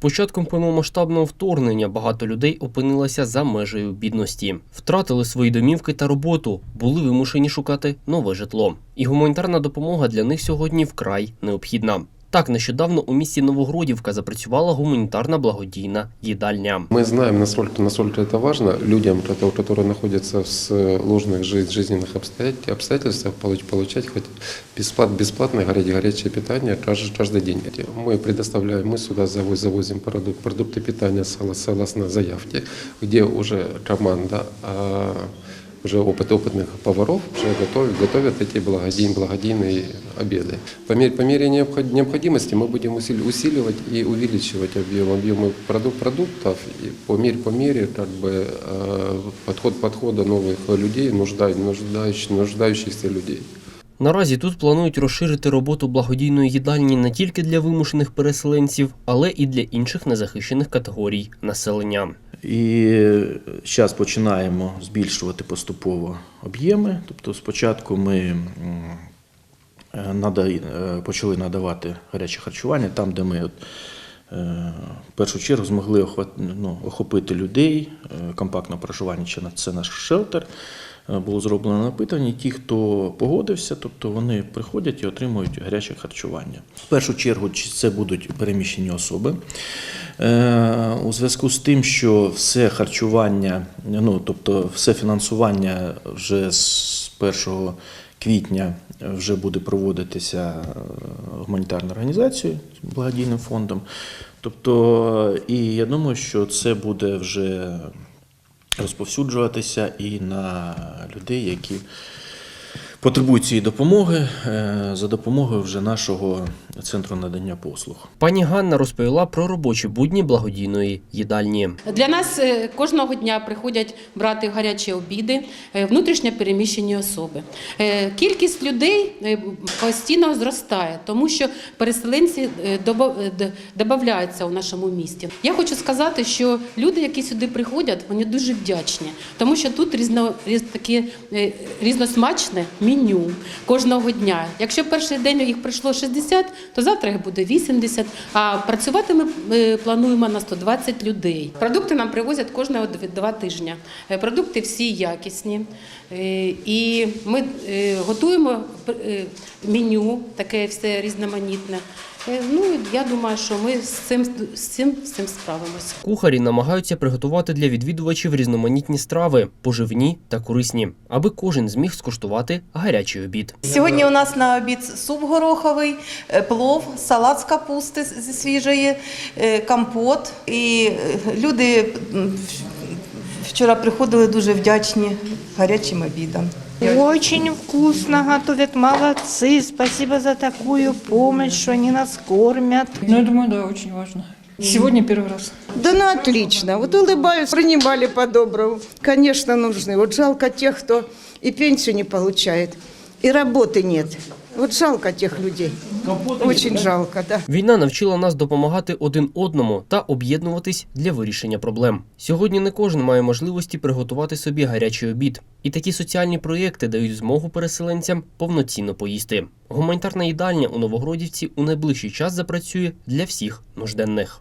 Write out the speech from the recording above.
початком повномасштабного вторгнення багато людей опинилося за межею бідності, втратили свої домівки та роботу, були вимушені шукати нове житло. І гуманітарна допомога для них сьогодні вкрай необхідна. Так, нещодавно у місті Новогродівка запрацювала гуманітарна благодійна їдальня. Мы знаем, насколько, насколько это важно людям, которые которые находятся в сложных жи- жизненных обстоят- обстоятельствах, получ- получать хоть бесплат, бесплатное горе- горячее питание каждый, каждый день. Мы предоставляем, мы сюда завозим, завозим продукт, продукты питания согла- согласно заявке, где уже команда а, уже опыт опытных поваров уже готовят, готовят эти благодейные, благодейные обеды. По мере, по мере необход- необходимости мы будем усили- усиливать и увеличивать объем, объемы продук- продуктов и по мере, по мере как бы, э, подход, подхода новых людей, нужда- нуждающих, нуждающихся людей. Наразі тут планують розширити роботу благодійної їдальні не тільки для вимушених переселенців, але і для інших незахищених категорій населення. І зараз починаємо збільшувати поступово об'єми. Тобто спочатку ми е, е, почали надавати гаряче харчування там, де ми от, е, в першу чергу змогли ну, охопити людей, компактно проживання, це наш шелтер. Е, Було зроблено опитування. і Ті, хто погодився, тобто вони приходять і отримують гаряче харчування. В першу чергу це будуть переміщені особи. Е, У зв'язку з тим, що все харчування, ну тобто все фінансування вже з 1 квітня вже буде проводитися е, гуманітарною організацією, благодійним фондом. Тобто, і я думаю, що це буде вже розповсюджуватися і на людей, які потребують цієї допомоги е, за допомогою вже нашого центру надання послуг. Пані Ганна розповіла про робочі будні благодійної їдальні. Для нас е, кожного дня приходять брати гарячі обіди е, внутрішньо переміщені особи. Кількість людей постійно зростає, тому що переселенці додаються у нашому місті. Я хочу сказати, що люди, які сюди приходять, вони дуже вдячні, тому що тут різно, різ, таке е, різносмачне меню кожного дня. Якщо перший день їх прийшло 60, то завтра їх буде 80, а працювати ми е, плануємо на 120 людей. Продукти нам привозять кожного два тижні. Е, Продукти всі якісні. Е, І ми готуємо меню, таке все різноманітне. Е, Ну, я думаю, що ми з цим, з цим, з цим справимося. Кухарі намагаються приготувати для відвідувачів різноманітні страви, поживні та корисні, аби кожен зміг скуштувати гарячий обід. Сьогодні у нас на обід суп гороховий, е, плов, салат з капусти з- зі свіжої, е, компот. І люди вчора приходили дуже вдячні гарячим обідам. Очень вкусно готовят, молодцы, спасибо за такую помощь, что они нас кормят. Ну, я думаю, да, очень важно. Сегодня первый раз. Да ну отлично. Вот улыбаюсь, принимали по-доброму. Конечно, нужны. Вот жалко тех, кто и пенсию не получает, и работы нет. Вот жалко тих людей. Очень жалко, да. Війна навчила нас допомагати один одному та об'єднуватись для вирішення проблем. Сьогодні не кожен має можливості приготувати собі гарячий обід, і такі соціальні проєкти дають змогу переселенцям повноцінно поїсти. Гуманітарна їдальня у Новогродівці у найближчий час запрацює для всіх нужденних.